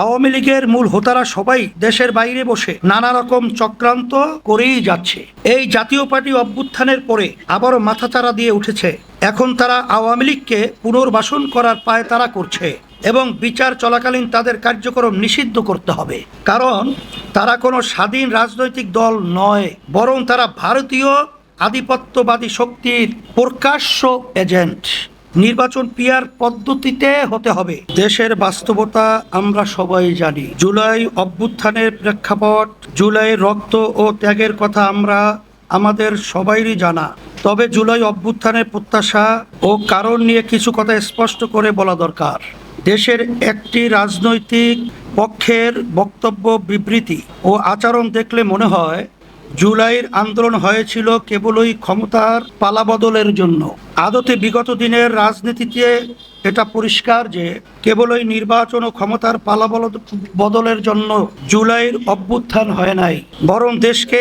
আওয়ামী লীগের মূল হোতারা সবাই দেশের বাইরে বসে নানা রকম চক্রান্ত করেই যাচ্ছে। এই জাতীয় পার্টি অভ্যুত্থানের পরে আবারও মাথাচাড়া দিয়ে উঠেছে। এখন তারা আওয়ামী লীগকে পুনর্বাসন করার পায় তারা করছে এবং বিচার চলাকালীন তাদের কার্যক্রম নিষিদ্ধ করতে হবে। কারণ তারা কোনো স্বাধীন রাজনৈতিক দল নয়, বরং তারা ভারতীয় আধিপত্যবাদী শক্তির প্রকাশ্য এজেন্ট। নির্বাচন পিয়ার পদ্ধতিতে হতে হবে। দেশের বাস্তবতা আমরা সবাই জানি। জুলাই অভ্যুত্থানের প্রেক্ষাপট, জুলাই রক্ত ও ত্যাগের কথা আমরা আমাদের সবাইরই জানা। তবে জুলাই অভ্যুত্থানের প্রত্যাশা ও কারণ নিয়ে কিছু কথা স্পষ্ট করে বলা দরকার। দেশের একটি রাজনৈতিক পক্ষের বক্তব্য বিবৃতি ও আচরণ দেখলে মনে হয়, জুলাইয়ের আন্দোলন হয়েছিল কেবলই ক্ষমতার পালাবদলের জন্য। আদতে বিগত দিনের রাজনীতিতে এটা পরিষ্কার যে কেবলই নির্বাচন ও ক্ষমতার পালাবল বদলের জন্য জুলাইয়ের অভ্যুত্থান হয় নাই, বরং দেশকে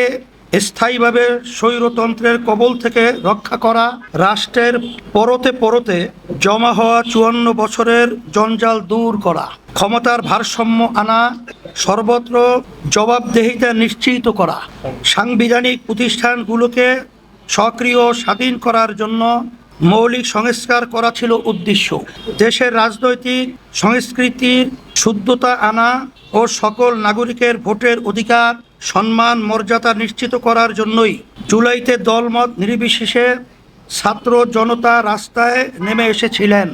স্থায়ীভাবে স্বৈরতন্ত্রের কবল থেকে রক্ষা করা, রাষ্ট্রের পরতে পরতে জমা হওয়া চুয়ান্ন বছরের জঞ্জাল দূর করা, ক্ষমতার ভারসাম্য আনা, সর্বত্র জবাবদেহিতা নিশ্চিত করা, সাংবিধানিক প্রতিষ্ঠানগুলোকে সক্রিয় স্বাধীন করার জন্য মৌলিক সংস্কার করা ছিল উদ্দেশ্য। দেশের রাজনৈতিক সংস্কৃতির শুদ্ধতা আনা ও সকল নাগরিকের ভোটের অধিকার, সম্মান, মর্যাদা নিশ্চিত করার জন্যই জুলাইতে দলমত নির্বিশেষে ছাত্র জনতা রাস্তায় নেমে এসেছিলেন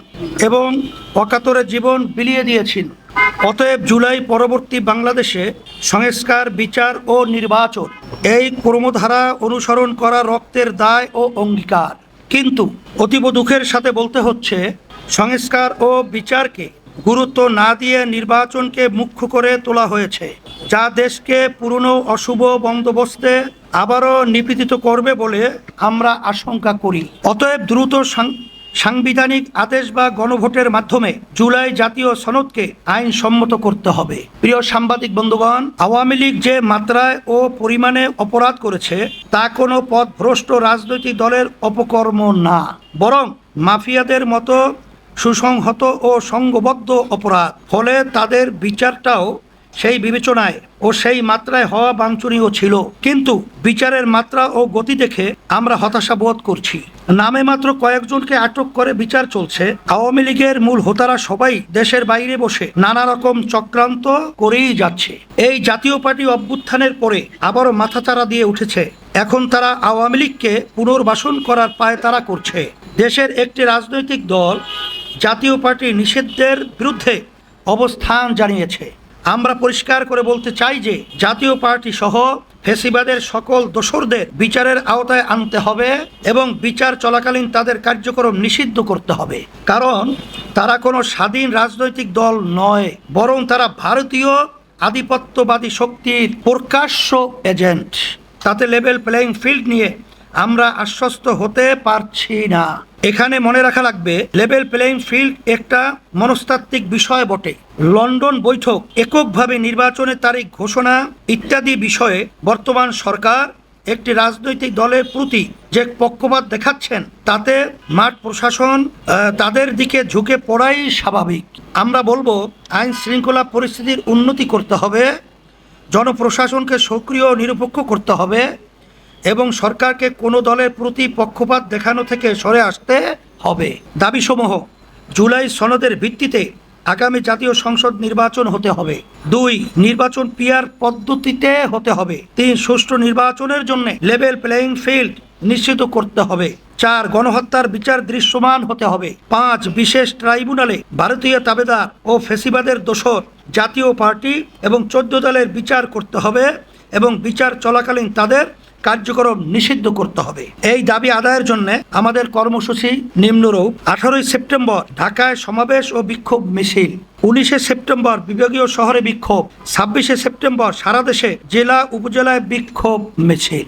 এবং অকাতরে জীবন বিলিয়ে দিয়েছেন। অতএব জুলাই পরবর্তী বাংলাদেশে সংস্কার, বিচার ও নির্বাচন এই কর্মধারা অনুসরণ করা রক্তের দায় ও অঙ্গীকার। কিন্তু অতীব দুঃখের সাথে বলতে হচ্ছে, সংস্কার ও বিচারকে গুরুত্ব না দিয়ে নির্বাচনকে মুখ্য করে তোলা হয়েছে, যা দেশকে পুরনো অশুভ বন্দোবস্তে আবারও নিপীড়িত করবে বলে আমরা আশঙ্কা করি। অতএব দ্রুত সাংবিধানিক আদেশ বা গণভোটের মাধ্যমে জুলাই জাতীয় সনদকে আইনসম্মত করতে হবে। প্রিয় সাংবাদিক বন্ধুগণ, আওয়ামী লীগ যে মাত্রায় ও পরিমাণে অপরাধ করেছে, তা কোনো পথ ভ্রষ্ট রাজনৈতিক দলের অপকর্ম না। বরং মাফিয়াদের মতো সুসংহত ও সংঘবদ্ধ অপরাধ। ফলে তাদের বিচারটাও সেই বিবেচনায় ও সেই মাত্রায় হওয়া বাঞ্ছনীয় ছিল। কিন্তু বিচারের মাত্রা ও গতি দেখে আমরা হতাশা বোধ করছি। নামে মাত্র কয়েকজনকে আটক করে বিচার চলছে। আওয়ামী লীগের মূল হোতারা সবাই দেশের বাইরে বসে নানা রকম চক্রান্ত করেই যাচ্ছে। এই জাতীয় পার্টি অভ্যুত্থানের পরে আবারও মাথাচাড়া দিয়ে উঠেছে। এখন তারা আওয়ামী লীগকে পুনর্বাসন করার পায় তারা করছে। দেশের একটি রাজনৈতিক দল জাতীয় পার্টি নিষিদ্ধের বিরুদ্ধে অবস্থান জানিয়েছে। আমরা পরিষ্কার করে বলতে চাই যে জাতীয় পার্টি সহ ফেসিবাদের সকল দোসরদের বিচারের আওতায় আনতে হবে এবং বিচার চলাকালীন তাদের কার্যক্রম নিষিদ্ধ করতে হবে। কারণ তারা কোনো স্বাধীন রাজনৈতিক দল নয়, বরং তারা ভারতীয় আধিপত্যবাদী শক্তির প্রকাশ্য এজেন্ট। তাতে লেভেল প্লেয়িং ফিল্ড নিয়ে আমরা আশ্বস্ত হতে পারছি না। এখানে মনে রাখা লাগবে লেভেল প্লেইং ফিল্ড একটা মনস্তাত্ত্বিক বিষয় বটে। লন্ডন বৈঠক এককভাবে নির্বাচনের তারিখ ঘোষণা ইত্যাদি বিষয়ে বর্তমান সরকার একটি রাজনৈতিক দলের প্রতি যে পক্ষপাত দেখাচ্ছেন, তাতে মাঠ প্রশাসন তাদের দিকে ঝুঁকে পড়াই স্বাভাবিক। আমরা বলব, আইন শৃঙ্খলা পরিস্থিতির উন্নতি করতে হবে, জনপ্রশাসনকে সক্রিয় নিরপেক্ষ করতে হবে এবং সরকারকে কোনো দলের প্রতি পক্ষপাত দেখানো থেকে সরে আসতে হবে। দাবিসমূহ জুলাই সনদের ভিত্তিতে আগামী জাতীয় সংসদ নির্বাচন হতে হবে। দুই, নির্বাচন পিয়ার পদ্ধতিতে হতে হবে। তিন, সুষ্ঠু নির্বাচনের জন্য লেভেল প্লেয়িং ফিল্ড নিশ্চিত করতে হবে। চার, গণহত্যার বিচার দৃশ্যমান হতে হবে। পাঁচ, বিশেষ ট্রাইব্যুনালে ভারতীয় তাবেদার ও ফেসিবাদের দোষর জাতীয় পার্টি এবং চোদ্দ দলের বিচার করতে হবে এবং বিচার চলাকালীন তাদের কার্যক্রম নিষিদ্ধ করতে হবে। এই দাবি আদায়ের জন্য আমাদের কর্মসূচি নিম্নরূপ। আঠারোই সেপ্টেম্বর ঢাকায় সমাবেশ ও বিক্ষোভ মিছিল। উনিশে সেপ্টেম্বর বিভাগীয় শহরে বিক্ষোভ। ছাব্বিশে সেপ্টেম্বর সারা দেশে জেলা উপজেলায় বিক্ষোভ মিছিল।